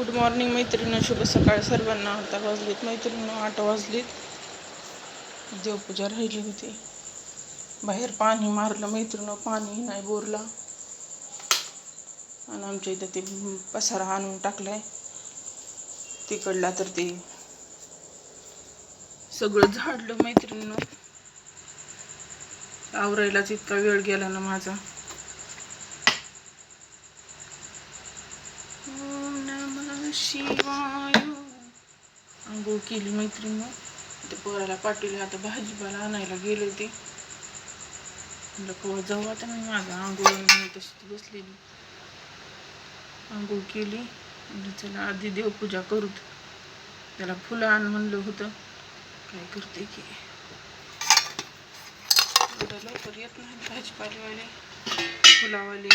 Good morning मैत्रिणी शुभ सकाळ सर्वांना. आता वाजलीत मैत्रिणी आठ वाजलीत. देवपूजा राहिली होती. बाहेर पाणी मारलं मैत्रिणं पाणी नाही बोरला. आणि आमच्या इथं ते पसारा आणून टाकलाय. तिकडला तर ते सगळं झाडलं मैत्रिणीनं. आवरायलाच इतका वेळ गेला ना माझा ओम नमः शिवाय. आंघोळ केली मैत्रीण ते पोराला पाठवले आता भाजीपाला आणायला गेले होते. म्हटलं पोर जाऊ आता मी माझा आंघोळ मी तशी बसलेली. आंघोळ केली म्हणलं चला आधी देवपूजा करू त्याला फुलं आण म्हणलं होतं. काय करते की? लवकर येत नाही भाजीपालेवाले फुलावाले.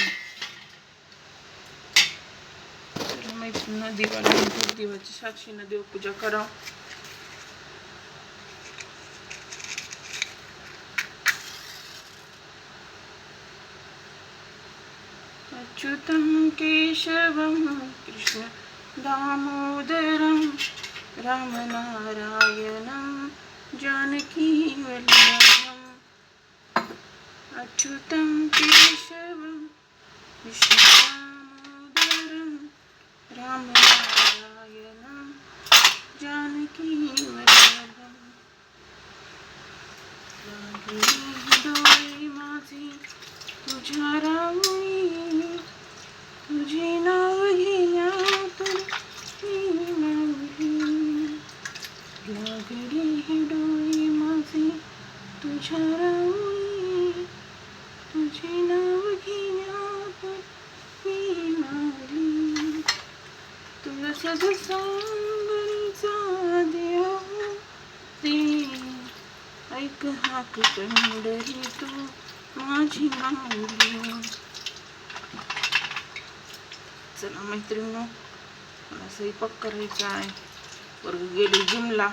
तर मैत्रिणीनं दूध लावून दिवाची साक्षीनं देवपूजा करा। अच्युतं केशवं कृष्ण दामोदरं रामनारायणं जानकीवल्लभम् अच्युतं केशवं कृष्ण হৃদয় মাঝে তুঝারা তুঝে না ঘিয়া তোর লাগে হৃদয় মাঝে তুঝারা तू माझी चला मैत्रिणी मला स्वयंपाक करायचा आहे. बरं गेली जिमला.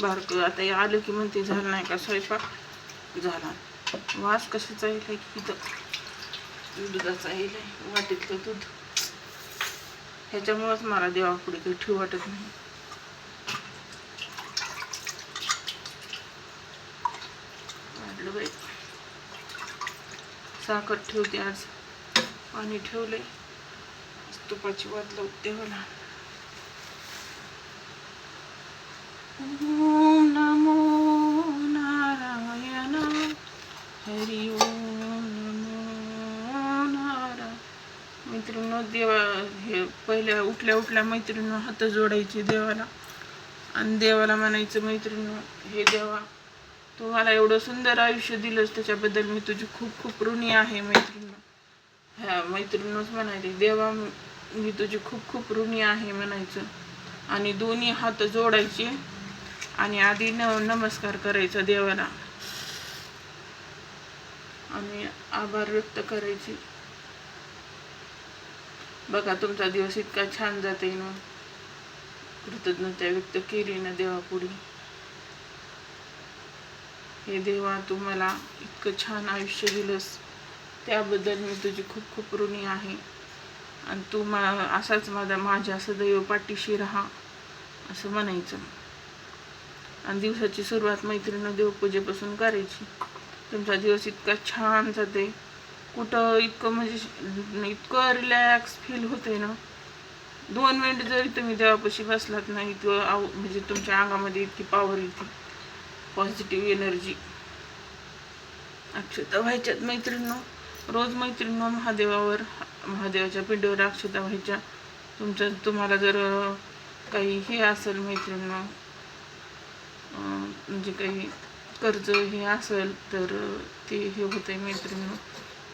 बारक आता आलं की म्हणते झालं नाही का स्वयंपाक. झाला. वास कशाचा येईल की इथं दुधाचा येईल का दूध. ह्याच्यामुळंच मला देवापुढे काही ठेव वाटत नाही. वाढलं बाई. साखर ठेवते आज. पाणी ठेवले तुपाची वाद लावते मला ओम नमो नारायण. हरि ओम नमो नारायण. मैत्रिणी देवा हे पहिल्या उठल्या उठल्या मैत्रिणी हात जोडायचे देवाला. आणि देवाला म्हणायचं मैत्रिणी हे देवा तू मला एवढं सुंदर आयुष्य दिलंस त्याच्याबद्दल मी तुझी खूप खूप ऋणी आहे मैत्रीण. ह्या मैत्रिणच म्हणायचे. देवा मी तुझी खूप खूप ऋणी आहे म्हणायचं. आणि दोन्ही हात जोडायचे आणि आधी न नमस्कार करायचा देवाला. आणि आभार व्यक्त करायचे. बघा तुमचा दिवस इतका छान जाते ना. कृतज्ञता व्यक्त केली ना देवापुढे. हे देवा तू मला इतकं छान आयुष्य दिलंस. त्याबद्दल मी तुझी खूप खूप ऋणी आहे. आणि तू मा असाच माझा माझ्या सदैव पाठीशी राहा असं म्हणायचं. आणि दिवसाची सुरुवात मैत्रिणी देवपूजेपासून करायची. तुमचा दिवस इतका छान जाते. कुठं इतकं म्हणजे इतकं रिलॅक्स फील होते ना. दोन मिनिट जरी तुम्ही देवापाशी बसलात नाही तो आव म्हणजे तुमच्या अंगामध्ये इतकी पावर येते. पॉझिटिव्ह एनर्जी अक्षता व्हायच्यात मैत्रिणी रोज मैत्रिणी महादेवावर महादेवाच्या पिंडीवर अक्षता व्हायच्या. तुमचं तुम्हाला जर काही हे असेल मैत्रिणी म्हणजे काही कर्ज हे असेल तर ते हे होते मैत्रिणी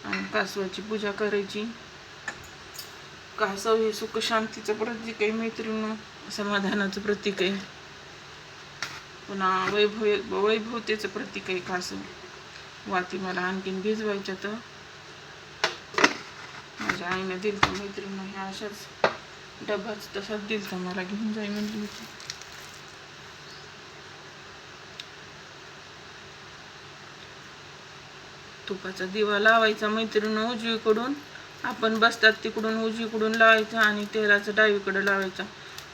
आणि कासवाची पूजा करायची. कासव हे सुख शांतीचं प्रतीक आहे मैत्रिणींनो. समाधानाचं प्रतीक आहे. पुन्हा वैभव वैभवतेचं प्रतीक आहे असं वाती मला आणखीन भिजवायच्या तर माझ्या आईने दिलं तर मैत्रिणी ह्या अशाच डबाच तसाच दिल तर मला घेऊन जाई म्हणली होती. तुपाचा दिवा लावायचा मैत्रिणी उजवीकडून. आपण बसतात तिकडून उजवीकडून लावायचं आणि तेलाचं डावीकडे लावायचं.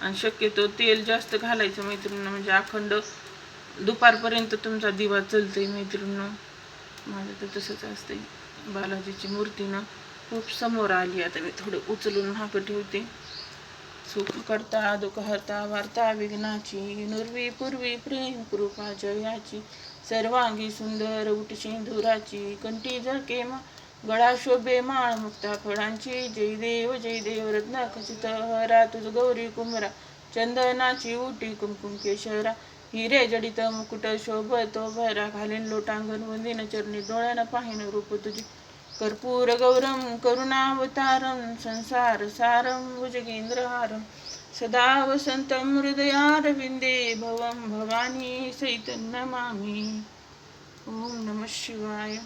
आणि शक्यतो तेल जास्त घालायचं मैत्रिणीनं म्हणजे अखंड दुपारपर्यंत तुमचा दिवा चलतोय मैत्रिणीनं. माझं तर तसंच असतंय. बालाजीची मूर्तीनं खूप समोर आली. आता मी थोडं उचलून मागं ठेवते. सुख करता दुःख हरता वार्ता विघ्नाची नुर्वी पूर्वी प्रेम कृपा जयाची सर्वांगी सुंदर उठ सिंधुराची कंठी झळके मा गळा शोभे माळ मुक्ता फळांची जय देव जय देव रत्न खचित हरा तुझ गौरी कुमरा चंदनाची उटी कुमकुम केशरा हिरे जडित मुकुट शोभतो भैरा घालीन लोटांगण वंदिन चरणी डोळ्यानं पाहिन रूप तुझी. कर्पूर गौरम करुणावतारम संसार सारम भुजगेंद्रहारम. सदा वसंतं हृदयारविंदे भवं भवानी सहितं नमामि ओम नमः शिवाय.